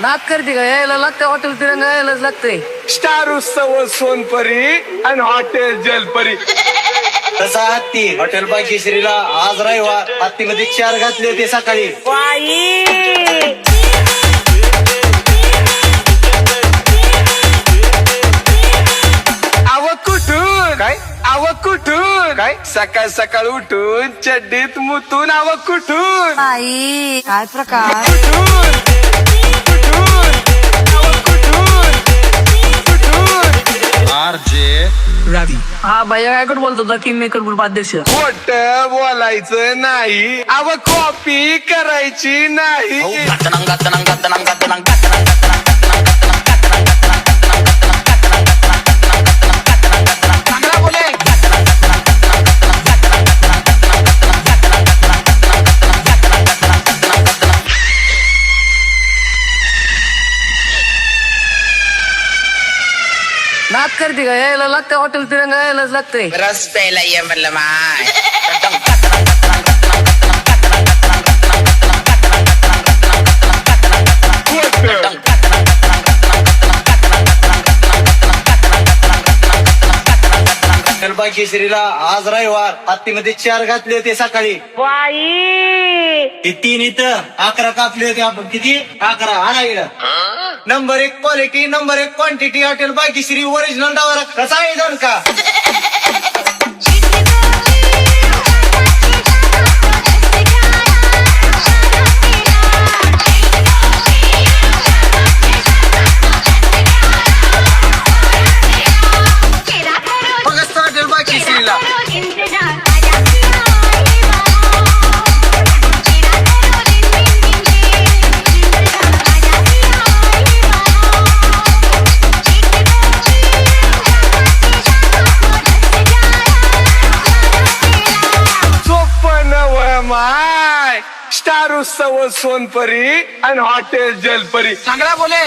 नात करते का यायला लागतं हॉटेल तिरंगा. यायलाच लागतंय. स्टार उत्सव सोनपरी आणि हॉटेल जलपरी तसा हत्ती हॉटेल बागेश्रीला आज रविवार. हत्तीमध्ये चार घातले होते सकाळी. आव कुठून? काय? आव कुठून? काय? सकाळ सकाळ उठून चड्डीत मुतून आव कुठून? आई काय प्रकार? कुठून? हा भैया काय कुठं बोलतो किंग मेकर ग्रुप अध्यक्ष. खोट बोलायचं नाही. आव कॉपी करायची नाही. नात करते का यायला लागतं हॉटेल तिरंगा यायलाच लागतंय रस्त्याला ये म्हणलं माय बागेश्रीला आज रविवार. हत्तीमध्ये चार घातले होते सकाळी. ते तीन इथं अकरा कापले होते आपण. किती? अकरा. आणा इकडं. नंबर एक क्वालिटी नंबर एक क्वांटिटी हॉटेल बागेश्री ओरिजिनल डावर कसा आहे दोन का स्टार उत्सव सोनपरी आणि हॉटेल जलपरी चांगला बोले